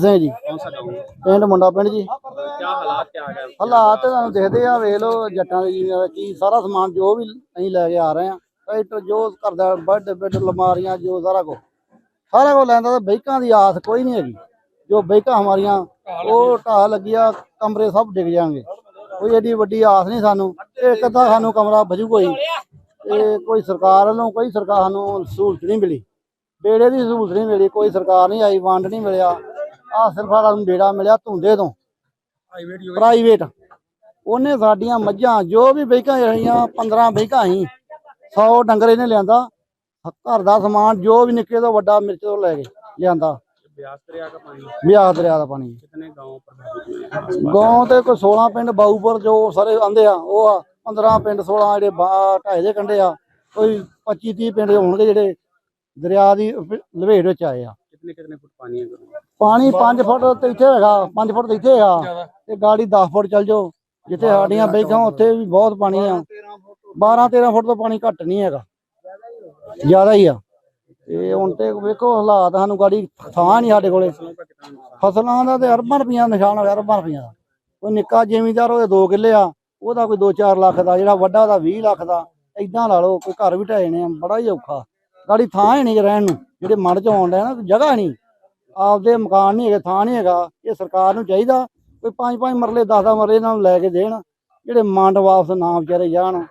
ਸਿੰਘ ਜੀ। ਪਿੰਡ ਮੁੰਡਾ ਪਿੰਡ ਜੀ। ਕੀ ਹਾਲਾਤ ਕਿਆ ਹਾਲਾਤ ਤੁਹਾਨੂੰ ਦੇਖਦੇ ਜੱਟਾਂ ਦੇ ਜੀਵਨ ਕੀ ਸਾਰਾ ਸਮਾਨ ਜੋ ਵੀ ਅਸੀਂ ਲੈ ਕੇ ਆ ਰਹੇ ਆ, ਟਰੈਕਟਰ ਜੋ ਕਰਦਾ ਬੈੱਡ ਬੈੱਡ ਲਮਾਰੀਆਂ ਜੋ ਸਾਰਾ ਕੁਝ ਸਾਰਾ ਕੁਝ ਲੈਂਦਾ ਤਾਂ ਬੈਕਾਂ ਦੀ ਆਸ ਕੋਈ ਨਹੀਂ ਹੈਗੀ। ਜੋ ਬੈਕਾਂ ਹਮਾਰੀਆਂ, ਉਹ ਢਾਹ ਲੱਗਿਆ ਕਮਰੇ ਸਭ ਡਿੱਗ ਜਾਣਗੇ। ਕੋਈ ਏਡੀ ਵੱਡੀ ਆਸ ਨਹੀਂ ਸਾਨੂੰ। ਇੱਕ ਅੱਧਾ ਸਾਨੂੰ ਕਮਰਾ ਵਜੂ ਕੋਈ। ਤੇ ਕੋਈ ਸਰਕਾਰ ਵੱਲੋਂ, ਕੋਈ ਸਰਕਾਰ ਨੂੰ ਸਹੂਲਤ ਨਹੀਂ ਮਿਲੀ। ਬੇੜੇ ਦੀ ਸਹੂਲਤ ਨਹੀਂ ਮਿਲੀ, ਕੋਈ ਸਰਕਾਰ ਨਹੀਂ ਆਈ, ਵੰਡ ਨਹੀਂ ਮਿਲਿਆ। ਆ ਸਿਰਫ ਸਾਨੂੰ ਡੇਰਾ ਮਿਲਿਆ ਧੁੰਦੇ ਤੋਂ। ਪ੍ਰਾਈਵੇਟ ਉਹਨੇ ਸਾਡੀਆਂ ਮੱਝਾਂ ਜੋ ਵੀ ਬੈਕਾਂ ਰਹੀਆਂ 15 ਬੈਕਾਂ ਹੀ 100 ਡੰਗਰ ਇਹਨੇ ਲਿਆਂਦਾ। ਘਰ ਦਾ ਸਮਾਨ ਜੋ ਵੀ ਨਿੱਕੇ ਤੋਂ ਵੱਡਾ ਮਿਰਚ ਤੋਂ ਲੈ ਕੇ ਲਿਆਂਦਾ। ਬਿਆਸ ਦਰਿਆ ਦਾ ਪਾਣੀ। ਬਿਆਸ ਦਰਿਆ ਤੇ ਕੋਈ 16 ਪਿੰਡ ਬਾਊਪੁਰ ਜੋ ਸਾਰੇ ਆਂਦੇ ਆ ਉਹ ਆ 15 ਪਿੰਡ 16 ਜਿਹੜੇ ਢਾਈ ਦੇ ਕੰਢੇ ਆ ਕੋਈ 25 30 ਪਿੰਡ ਹੋਣਗੇ ਜਿਹੜੇ ਦਰਿਆ ਦੀ ਲਵੇਟ ਵਿੱਚ ਆਏ ਆ। कितने कितने फुट पानी है गाँव में? ਪਾਣੀ 5 ਫੁੱਟ ਤੇ ਇੱਥੇ ਹੈਗਾ 5 ਫੁੱਟ ਤੇ ਇੱਥੇ ਹੈਗਾ ਤੇ ਗਾੜੀ 10 ਫੁੱਟ ਚੱਲ ਜਾਓ ਜਿੱਥੇ ਸਾਡੀਆਂ ਬੈਕਾਂ ਉੱਥੇ ਵੀ ਬਹੁਤ ਪਾਣੀ ਆ 12 13 ਫੁੱਟ ਤੋਂ ਪਾਣੀ ਘੱਟ ਨਹੀਂ ਹੈਗਾ ਜ਼ਿਆਦਾ ਹੀ ਆ ਤੇ ਹੁਣ ਤੇ ਵੇਖੋ ਹਾਲਾਤ ਸਾਨੂੰ ਗਾੜੀ ਥਾਂ ਨਹੀਂ ਸਾਡੇ ਕੋਲੇ फसलों का कितना नुकसान ਫਸਲਾਂ ਦਾ ਤੇ ਅਰਬਾਂ ਰੁਪਈਆ ਨਿਸ਼ਾਨ ਹੋਇਆ ਅਰਬਾਂ ਰੁਪਈਆ ਦਾ ਕੋਈ ਨਿੱਕਾ ਜ਼ਿਮੀਂਦਾਰ ਉਹਦੇ 2 ਕਿੱਲੇ ਆ ਉਹਦਾ ਕੋਈ 2-4 ਲੱਖ ਦਾ ਜਿਹੜਾ ਵੱਡਾ ਦਾ 20 ਲੱਖ ਦਾ ਇਦਾਂ ਲਾ ਲਓ ਕੋਈ ਘਰ ਵੀ ਢਾਏ ਨੇ ਬੜਾ ਹੀ ਔਖਾ ਗਾੜੀ ਥਾਂ ਹੀ ਨਹੀਂ ਰਹਿਣ ਨੂੰ ਜਿਹੜੇ ਮਨ ਚ ਆਉਣ ਡਿਆ ਨਾ ਜਗ੍ਹਾ ਨਹੀਂ। ਆਪਦੇ ਮਕਾਨ ਨਹੀਂ ਹੈਗੇ, ਥਾਂ ਨਹੀਂ ਹੈਗਾ। ਇਹ ਸਰਕਾਰ ਨੂੰ ਚਾਹੀਦਾ ਕੋਈ 5-5 ਮਰਲੇ 10-10 ਮਰਲੇ ਇਹਨਾਂ ਨੂੰ ਲੈ ਕੇ ਦੇਣ, ਜਿਹੜੇ ਮੰਡ ਵਾਪਸ ਨਾ ਵਿਚਾਰੇ ਜਾਣ।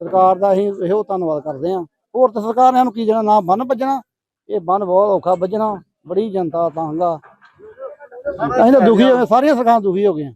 ਸਰਕਾਰ ਦਾ ਅਸੀਂ ਇਹੋ ਧੰਨਵਾਦ ਕਰਦੇ ਹਾਂ। ਹੋਰ ਤਾਂ ਸਰਕਾਰ ਨੇ ਸਾਨੂੰ ਕੀ ਦੇਣਾ? ਨਾ ਬੰਨ ਵੱਜਣਾ। ਇਹ ਬੰਨ ਬਹੁਤ ਔਖਾ ਵੱਜਣਾ। ਬੜੀ ਜਨਤਾ ਤੰਗ ਆ। ਅਸੀਂ ਤਾਂ ਦੁਖੀ ਹੋ ਗਏ ਸਾਰੀਆਂ ਸਰਕਾਰਾਂ ਦੁਖੀ ਹੋ ਗਈਆਂ।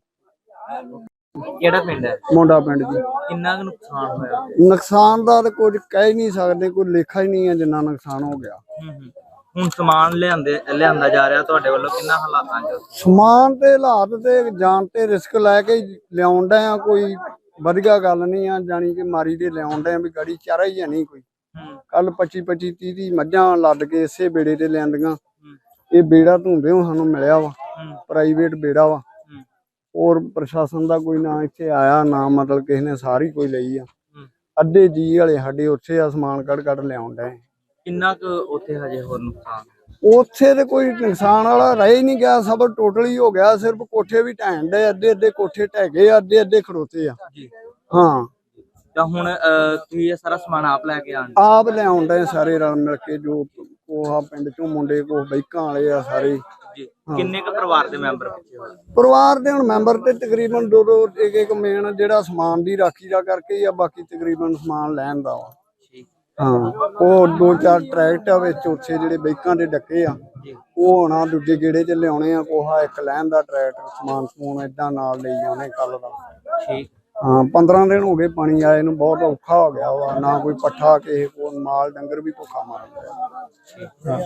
ਕਿਹੜਾ ਪਿੰਡ ਹੈ? ਮੁੰਡਾ ਪਿੰਡ ਜੀ। ਕਿੰਨਾ ਕੁ ਨੁਕਸਾਨ ਹੋਇਆ? ਨੁਕਸਾਨ ਦਾ ਤਾਂ ਕੁਝ ਕਹਿ ਹੀ ਨਹੀਂ ਸਕਦੇ ਕੋਈ ਲੇਖਾ ਹੀ ਨਹੀਂ ਹੈ ਜਿੰਨਾ ਨੁਕਸਾਨ ਹੋ ਗਿਆ। ਹੂੰ ਹੂੰ। ਹੁਣ ਸਮਾਨ ਲਿਆਂਦੇ ਲਿਆਂਦਾ ਜਾ ਰਿਹਾ ਤੁਹਾਡੇ ਵੱਲੋਂ ਕਿੰਨਾ ਹਾਲਾਤਾਂ ਚ? ਸਮਾਨ ਤੇ ਹਾਲਾਤ ਤੇ ਜਾਨ ਤੇ ਰਿਸਕ ਲੈ ਕੇ ਹੀ ਲਿਆਉਣ ਡਏ ਆ ਕੋਈ ਵਧੀਆ ਗੱਲ ਨਹੀਂ ਆ ਜਾਣੀ ਕਿ ਮਾਰੀ ਦੇ ਲਿਆਉਣ ਡਏ ਆ ਵੀ ਗਾੜੀ ਚਾਰਾ ਹੀ ਹੈ ਨਹੀਂ ਕੋਈ। ਹੂੰ। ਕੱਲ 25 25 30 30 ਮੱਝਾਂ ਲੱਦ ਕੇ ਇਸੇ ਬੇੜੇ ਤੇ ਲਿਆਂਦੀਆਂ। ਇਹ ਬੇੜਾ ਧੁੰਦੇ ਸਾਨੂੰ ਮਿਲਿਆ ਵਾ ਹੂੰ। ਪ੍ਰਾਈਵੇਟ ਬੇੜਾ ਵਾ। ਔਰ ਪ੍ਰਸ਼ਾਸਨ ਦਾ ਕੋਈ ਨਾ ਇੱਥੇ ਆਇਆ ਨਾ ਮਤਲਬ ਕਿਸੇ ਨੇ ਸਾਰੀ ਕੋਈ ਲਈ ਆ। ਅੱਧੇ ਜੀ ਵਾਲੇ ਸਾਡੇ ਉੱਥੇ ਆ ਸਮਾਨ ਕੱਢ ਕੱਢ ਲਿਆਉਣ ਡਏ। ਕਿੰਨਾ ਕੁ ਉੱਥੇ ਹਜੇ ਹੋਰ ਨੁਕਸਾਨ ਉੱਥੇ ਤੇ ਕੋਈ ਨੁਕਸਾਨ ਵਾਲਾ ਰਹਿ ਹੀ ਨਹੀਂ ਗਿਆ ਸਭ ਟੋਟਲ ਹੀ ਗਿਆ ਸਿਰਫ ਕੋਠੇ ਵੀ ਢਹਿਣ ਦੇ ਅੱਧੇ ਅੱਧੇ ਕੋਠੇ ਢਹਿ ਗਏ ਆ, ਅੱਧੇ ਅੱਧੇ ਖੜੋਤੇ ਆ। ਹਾਂ। ਤਾਂ ਹੁਣ ਤੁਸੀਂ ਇਹ ਸਾਰਾ ਸਮਾਨ ਆਪ ਲੈ ਕੇ ਆਣ ਆਪ ਲਿਆਉਣ ਡਏ ਸਾਰੇ ਰਲ ਮਿਲ ਕੇ ਜੋ ਕੋਹਾ ਪਿੰਡ ਚੋਂ ਮੁੰਡੇ ਕੋ ਬਾਈਕਾਂ ਵਾਲੇ ਆ ਸਾਰੇ। ਕਿੰਨੇ ਕੁ ਪਰਿਵਾਰ ਦੇ ਮੈਂਬਰ ਪਰਿਵਾਰ ਦੇ ਹੁਣ ਮੈਂਬਰ ਤੇ ਤਕਰੀਬਨ ਦੋ ਦੋ ਇੱਕ ਇੱਕ ਮੇਨ ਜਿਹੜਾ ਸਮਾਨ ਦੀ ਰਾਖੀ ਦਾ ਕਰਕੇ ਹੀ ਆ ਬਾਕੀ ਤਕਰੀਬਨ ਸਮਾਨ ਲੈਣ ਦਾ ਵਾ। ਹਾਂ ਉਹ ਦੋ ਚਾਰ ਟਰੈਕਟ ਆ ਵਿੱਚ ਉੱਥੇ ਜਿਹੜੇ ਬਾਈਕਾਂ ਦੇ ਡੱਕੇ ਆ ਉਹ ਹੋਣਾ ਦੂਜੇ ਗੇੜੇ 'ਚ ਲਿਆਉਣੇ ਆ ਕੋਹਾ ਇੱਕ ਲੈਣ ਦਾ ਟਰੈਕਟ ਸਮਾਨ ਸਮੂਨ ਏਦਾਂ ਨਾਲ ਲਈ ਜਾਣੇ ਕੱਲ ਦਾ। ਠੀਕ। ਹਾਂ 15 ਦਿਨ ਹੋ ਗਏ ਪਾਣੀ ਆਏ ਨੂੰ ਬਹੁਤ ਔਖਾ ਹੋ ਗਿਆ ਵਾ ਨਾ ਕੋਈ ਪੱਠਾ ਕਿਸੇ ਕੋਲ ਮਾਲ ਡੰਗਰ ਵੀ ਭੁੱਖਾ ਮਰ ਗਿਆ।